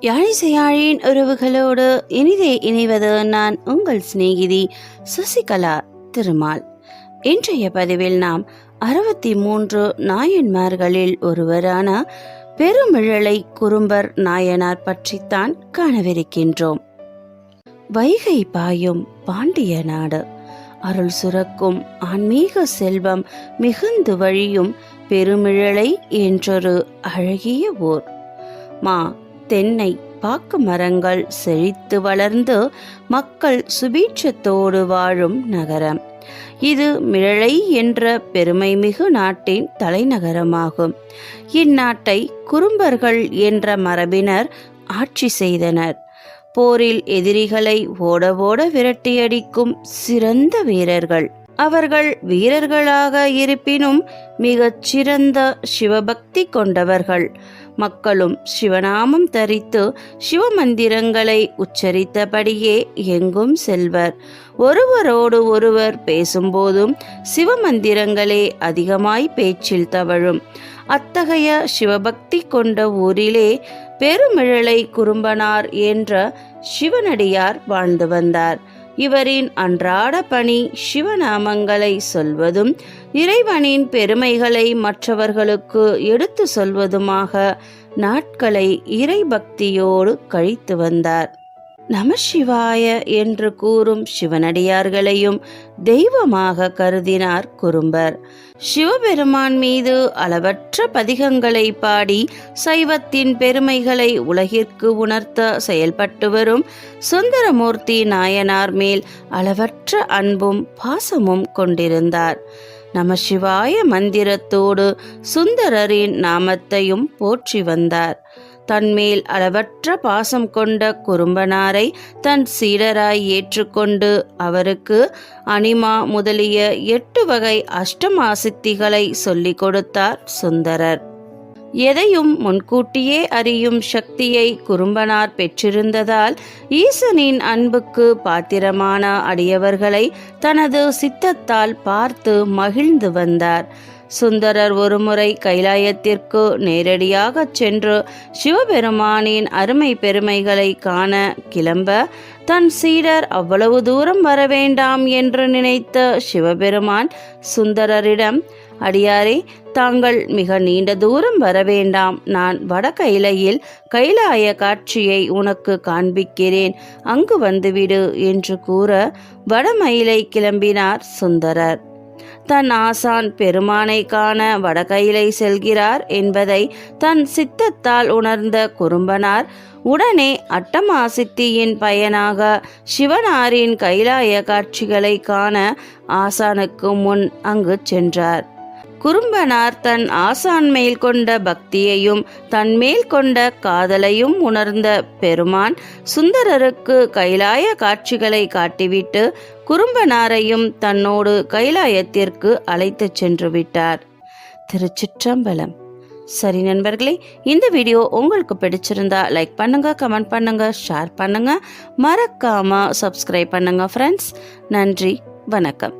யாழிசையாழின் உறவுகளோடு இனிதே இணைவது நான் உங்கள் சிநேகிதி சசிகலா திருமால். இன்றைய பதிவில் நாம் அறுபத்தி மூன்று நாயன்மார்களில் ஒருவரான பெருமிழலை குறும்பர் நாயனார் பற்றித்தான் காணவிருக்கின்றோம். வைகை பாயும் பாண்டிய நாடு. அருள் சுரக்கும் ஆன்மீக செல்வம் மிகுந்து வழியும் பெருமிழலை என்றொரு அழகிய ஊர். மா தென்னை பாக்கு மரங்கள் செழித்து வளர்ந்து மக்கள் சுபீட்சத்தோடு வாழும் நகரம். இது மிழலை என்ற பெருமைமிகு நாட்டின் தலைநகரமாகும். இந்நாட்டை குறும்பர்கள் என்ற மரபினர் ஆட்சி செய்தனர். போரில் எதிரிகளை ஓட ஓட விரட்டியடிக்கும் சிறந்த வீரர்கள். அவர்கள் வீரர்களாக இருப்பினும் மிகச் சிறந்த சிவபக்தி கொண்டவர்கள். மக்களும் சிவநாமம் தரித்து சிவமந்திரங்களை உச்சரித்தபடியே எங்கும் செல்வர். ஒருவரோடு ஒருவர் பேசும்போதும் சிவமந்திரங்களே அதிகமாய் பேச்சில் தவழும். அத்தகைய சிவபக்தி கொண்ட ஊரிலே பெருமிழலை குறும்பனார் என்ற சிவனடியார் வாழ்ந்து வந்தார். இவரின் அன்றாட பணி சிவநாமங்களை சொல்வதும் இறைவனின் பெருமைகளை மற்றவர்களுக்கு எடுத்து சொல்வதுமாக நாட்களை இறைபக்தியோடு கழித்து வந்தார். நமசிவாய என்று கூறும் சிவனடியார்களையும் தெய்வமாக கருதினார் குறும்பர். சிவபெருமான் மீது அளவற்ற பதிகங்களை பாடி சைவத்தின் பெருமைகளை உலகிற்கு உணர்த்த செயல்பட்டு வரும் சுந்தரமூர்த்தி நாயனார் மேல் அளவற்ற அன்பும் பாசமும் கொண்டிருந்தார். நமசிவாய மந்திரத்தோடு சுந்தரரின் நாமத்தையும் போற்றி வந்தார். தன்மேல் அளவற்ற பாசம் கொண்ட குறும்பனாரை தன் சீடராய் ஏற்றுக்கொண்டு அவருக்கு அனிமா முதலிய எட்டு வகை அஷ்டமாசித்திகளை சொல்லிக் கொடுத்தார் சுந்தரர். எதையும் முன்கூட்டியே அறியும் சக்தியை குறும்பனார் பெற்றிருந்ததால் ஈசனின் அன்புக்கு பாத்திரமான அடியவர்களை தனது சித்தத்தால் பார்த்து மகிழ்ந்து வந்தார். சுந்தரர் ஒருமுறை கைலாயத்திற்கு நேரடியாகச் சென்று சிவபெருமானின் அருமை பெருமைகளை காண கிளம்ப தன் சீடர் அவ்வளவு தூரம் வர வேண்டாம் என்று நினைத்த சிவபெருமான் சுந்தரரிடம் அடியாரே தாங்கள் மிக நீண்ட தூரம் வர வேண்டாம். நான் வட கைலையில் கைலாய காட்சியை உனக்கு காண்பிக்கிறேன். அங்கு வந்துவிடு என்று கூற வடமயிலை கிளம்பினார் சுந்தரர். தன் ஆசான் பெருமானை காண வடகையிலை செல்கிறார் என்பதை தன் சித்தத்தால் உணர்ந்த குறும்பனார். உடனே அட்டமாசித்தியின் பயனாக சிவனாரின் கைலாய காட்சிகளை காண ஆசானுக்கு முன் அங்கு சென்றார். குறும்பனார் தன் ஆசான் மேல் கொண்ட பக்தியையும் தன் மேல் கொண்ட காதலையும் உணர்ந்த பெருமான் சுந்தரருக்கு கைலாய காட்சிகளை காட்டிவிட்டு குறும்பனாரையும் தன்னோடு கைலாயத்திற்கு அழைத்துச் சென்று விட்டார். திருச்சிற்றம்பலம். சரி நண்பர்களே இந்த வீடியோ உங்களுக்கு பிடிச்சிருந்தா லைக் பண்ணுங்க கமெண்ட் பண்ணுங்க ஷேர் பண்ணுங்க. மறக்காம சப்ஸ்கிரைப் பண்ணுங்க ஃப்ரெண்ட்ஸ் நன்றி வணக்கம்.